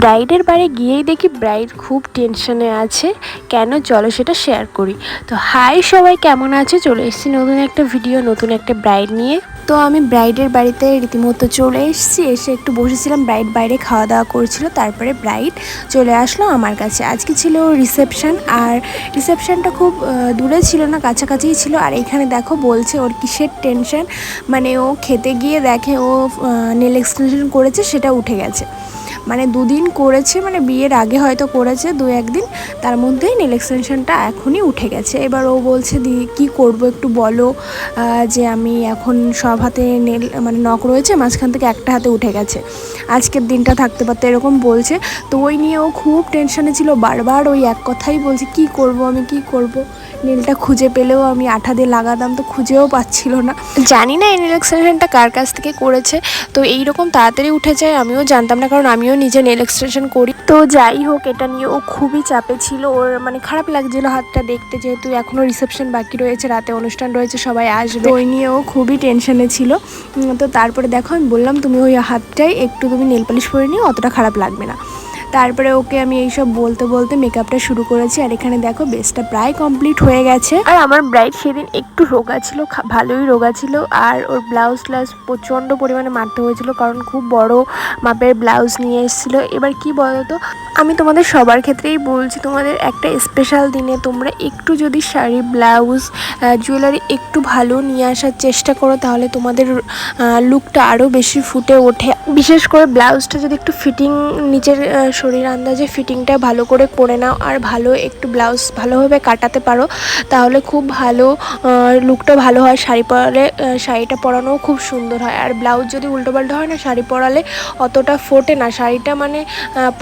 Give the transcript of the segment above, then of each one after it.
ব্রাইডের বাড়ি গিয়েই দেখি ব্রাইড খুব টেনশনে আছে, কেন চলো সেটা শেয়ার করি। তো হাই সবাই, কেমন আছে? চলে এসেছি নতুন একটা ভিডিও নতুন একটা ব্রাইড নিয়ে। তো আমি ব্রাইডের বাড়িতে রীতিমতো চলে এসেছি, এসে একটু বসেছিলাম ব্রাইড বাইরে খাওয়া দাওয়া করছিল, তারপরে ব্রাইড চলে আসলো আমার কাছে। আজকে ছিল রিসেপশন আর রিসেপশনটা খুব দূরে ছিল না, কাছাকাছিই ছিল। আর এখানে দেখো বলছে ওর কিসের টেনশন মানে ও খেতে গিয়ে দেখে ও নেল এক্সটেনশন করেছে, সেটা উঠে গেছে। মানে দুদিন করেছে মানে বিয়ের আগে হয়তো করেছে, দু একদিন, তার মধ্যেই নেল এক্সটেনশনটা এখনই উঠে গেছে। এবার ও বলছে, দি, কি করব একটু বলো যে আমি এখন সব হাতে নেল মানে নখ রয়েছে, মাঝখান থেকে একটা হাতে উঠে গেছে। আজকের দিনটা থাকতে পারতো, এরকম বলছে। তো ওই নিয়ে ও খুব টেনশনে ছিল। বারবার ওই এক কথাই বলছে, কি করব আমি, কি করব? নীলটা খুঁজে পেলেও আমি আঠা দিয়ে লাগাতাম, তো খুঁজেও পাচ্ছিল না। জানি না এই নীল এক্সটেনশনটা কার কাছ থেকে করেছে। তো এই রকম তাড়াতাড়ি উঠে যায়, আমিও জানতাম না, কারণ আমিও নিজে নেল এক্সটেনশন করি। তো যাই হোক, এটা নিয়ে ও খুবই চাপে ছিল। ওর মানে খারাপ লাগছিল হাতটা দেখতে, যেহেতু এখনও রিসেপশন বাকি রয়েছে, রাতে অনুষ্ঠান রয়েছে, সবাই আসবে। ওই নিয়ে ও খুবই টেনশনে ছিল। তো তারপরে দেখো, আমি বললাম, তুমি ওই হাতটাই একটু তুমি নেল পালিশ করে নিও, অতটা খারাপ লাগবে না। তারপরে ওকে আমি এইসব বলতে বলতে মেকআপটা শুরু করেছি, আর এখানে দেখো বেসটা প্রায় কমপ্লিট হয়ে গেছে। আর আমার ব্রাইড সেদিন একটু রোগা ছিল ভালোই রোগা ছিল, আর ওর ব্লাউজ ট্লাউজ প্রচণ্ড পরিমাণে মারতে হয়েছিল, কারণ খুব বড় মাপের ব্লাউজ নিয়ে এসেছিল। এবার কি বলতো, আমি তোমাদের সবার ক্ষেত্রেই বলছি, তোমাদের একটা স্পেশাল দিনে তোমরা একটু যদি শাড়ি ব্লাউজ জুয়েলারি একটু ভালো নিয়ে আসার চেষ্টা করো, তাহলে তোমাদের লুকটা আরও বেশি ফুটে ওঠে। বিশেষ করে ব্লাউজটা যদি একটু ফিটিং নিচের শরীর আন্দাজে ফিটিংটা ভালো করে করে নাও আর ভালো একটু ব্লাউজ ভালোভাবে কাটাতে পারো। তাহলে খুব ভালো লুকটা ভালো হয়। শাড়ি পরালে শাড়িটা পরানোও খুব সুন্দর হয়। আর ব্লাউজ যদি উল্টোপাল্টো হয় না, শাড়ি পরালে অতটা ফোটে না। শাড়িটা মানে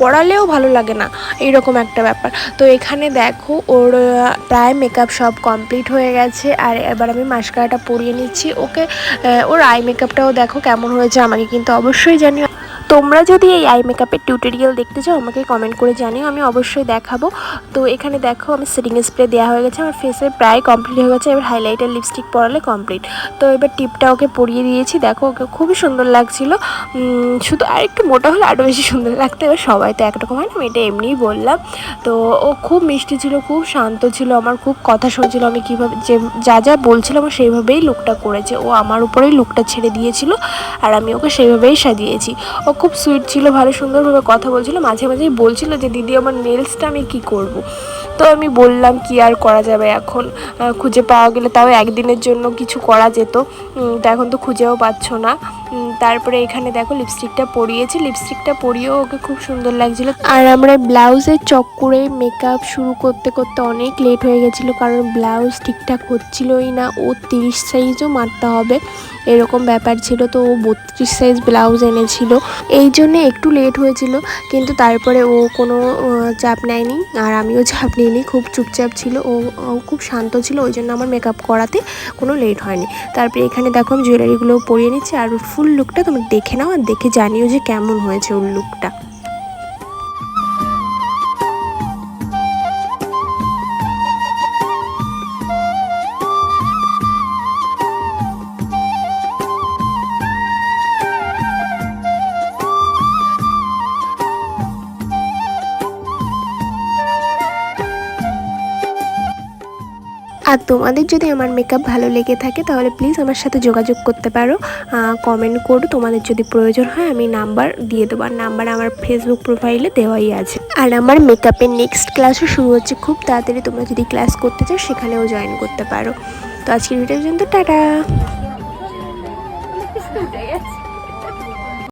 পরালেও ভালো লাগে না। এইরকম একটা ব্যাপার। তো এখানে দেখো, ওর প্রায় মেকআপ সব কমপ্লিট হয়ে গেছে। আর এবার আমি মাস্কারাটা পরিয়ে নিচ্ছি। ওকে ওর আই মেকআপটাও দেখো কেমন হয়েছে। আমাকে কিন্তু অবশ্যই জানিও। তোমরা যদি এই আই মেকআপের টিউটোরিয়াল দেখতে চাও, আমাকে কমেন্ট করে জানিও, আমি অবশ্যই দেখাবো। তো এখানে দেখো আমার সেটিং স্প্রে দেওয়া হয়ে গেছে, আমার ফেসে প্রায় কমপ্লিট হয়ে গেছে, এবার হাইলাইটার লিপস্টিক পরালে কমপ্লিট তো এবার টিপটা ওকে পরিয়ে দিয়েছি, দেখো, ওকে খুবই সুন্দর লাগছিল। শুধু আর একটু মোটা হলে আরও বেশি সুন্দর লাগতো, এবার সবাই তো একরকম হয় না, আমি এটা এমনিই বললাম। তো ও খুব মিষ্টি ছিল, খুব শান্ত ছিল, আমার খুব কথা শুনছিল, আমি কীভাবে যে, যা যা বলছিল, আমার সেইভাবেই লুকটা করেছে। ও আমার উপরেই লুকটা ছেড়ে দিয়েছিল, আর আমি ওকে সেইভাবেই সাজিয়েছি। ও খুব সুইট ছিল, ভালো সুন্দরভাবে কথা বলছিল। মাঝে মাঝেই বলছিল যে, দিদি, আমার নেলসটা আমি কি করব। তো আমি বললাম, কি আর করা যাবে এখন? খুঁজে পাওয়া গেলে তাও একদিনের জন্য কিছু করা যেত। তা এখন তো খুঁজেও পাচ্ছ না। তারপরে এখানে দেখো লিপস্টিকটা পরিয়েছি। লিপস্টিকটা পরিয়েও ওকে খুব সুন্দর লাগছিল। আর আমরা ব্লাউজের চক করে মেকআপ শুরু করতে করতে অনেক লেট হয়ে গেছিল, কারণ ব্লাউজ ঠিকঠাক হচ্ছিলোই না। ও তিরিশ সাইজও মারতে হবে, এরকম ব্যাপার ছিল তো ও বত্রিশ সাইজ ব্লাউজ এনেছিল। এই জন্যে একটু লেট হয়েছিল, কিন্তু তারপরে ও কোনো চাপ নেয়নি। আর আমিও চাপ নিইনি, খুব চুপচাপ ছিল। ও খুব শান্ত ছিল, ওই জন্য আমার মেকআপ করাতে কোনো লেট হয়নি। তারপরে এখানে দেখো আমি জুয়েলারিগুলো পরিয়ে নিচ্ছি, আর ফুল লুকটা তোমরা দেখে নাও আর দেখে জানিও যে কেমন হয়েছে ওর লুকটা আর তোমাদের যদি আমার মেকআপ ভালো লেগে থাকে, তাহলে প্লিজ আমার সাথে যোগাযোগ করতে পারো। কমেন্ট করো, তোমাদের যদি প্রয়োজন হয়, আমি নাম্বার দিয়ে দেবো। আর নাম্বার আমার ফেসবুক প্রোফাইলে দেওয়াই আছে। আর আমার মেকআপের নেক্সট ক্লাসও শুরু হচ্ছে খুব তাড়াতাড়ি। তোমরা যদি ক্লাস করতে চাও, সেখানেও জয়েন করতে পারো। তো আজকের ভিডিও পর্যন্ত, টাটা!